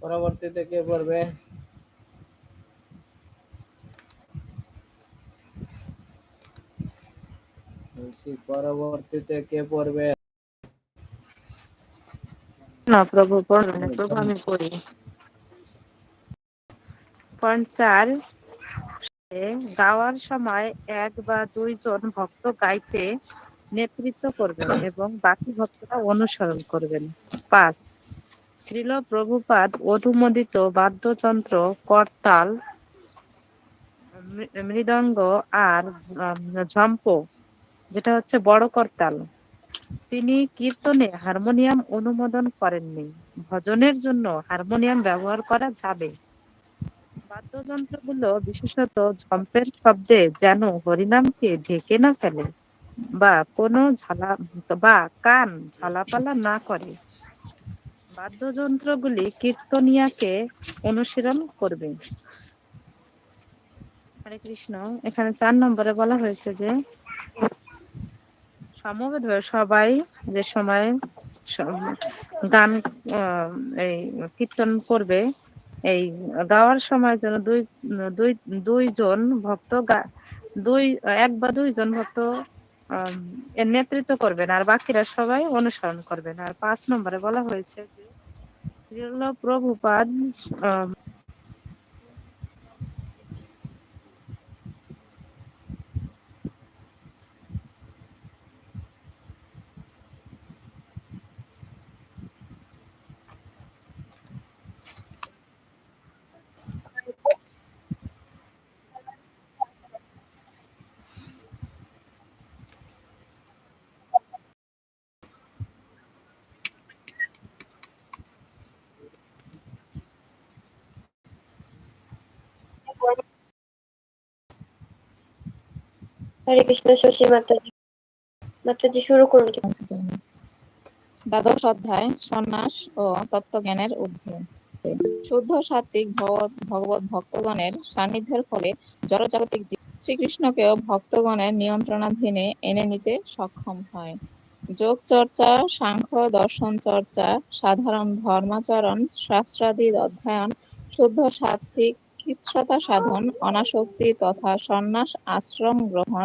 পরবর্তীতে কে পড়বে? পরবর্তীতে কে পড়বে? না, প্রভু পড়বেন প্রভু, আমি পড়ি। পয়েন্ট চার গাওয়ার সময় এক বা দুইজন ভক্ত গাইতে নেতৃত্ব করবেন এবং বাকি ভক্তরা অনুসরণ করবেন। পাঁচ শ্রীল প্রভুপাদ অনুমোদিত বাদ্যযন্ত্র করতাল মৃদঙ্গ আর ঝম্প, যেটা হচ্ছে বড় করতাল। তিনি কীর্তনে হারমোনিয়াম অনুমোদন করেননি। ভজনের জন্য হারমোনিয়াম ব্যবহার করা যাবে। বাদ্যযন্ত্রগুলো বিশেষত ঝম্পের শব্দে যেন হরিনামকে ঢেকে না ফেলে বা কোনো ঝালা, বা কান ঝালাপালা না করে। বাদ্যযন্ত্রগুলি কীর্তনিয়াকে অনুশীলন করবে। হরে কৃষ্ণ, এখানে চার নম্বরে বলা হয়েছে যে, সমবেত সবাই যে সময় গান এই কীর্তন করবে, এই গাওয়ার সময় যেন দুই দুই, দুইজন ভক্ত গা- দুই, এক বা দুইজন ভক্ত এর নেতৃত্ব করবেন আর বাকিরা সবাই অনুসরণ করবেন। আর পাঁচ নম্বরে বলা হয়েছে যে শ্রীল প্রভুপাদ হরে কৃষ্ণ, শশী মাতাজি। মাতাজি, শুরু করুন। দ্বাদশ অধ্যায়, সন্ন্যাস ও শুদ্ধ ভক্তগণের সান্নিধ্যের ফলে জড়জাগতিক শ্রীকৃষ্ণকেও ভক্তগণের নিয়ন্ত্রণাধীনে এনে নিতে সক্ষম হয়। যোগ চর্চা সাংখ্য, দর্শন চর্চা, সাধারণ ধর্মাচরণ শাস্ত্রাদি অধ্যয়ন, শুদ্ধ সাত্বিক সাধন, অনাসক্তি তথা সন্ন্যাস আশ্রম গ্রহণ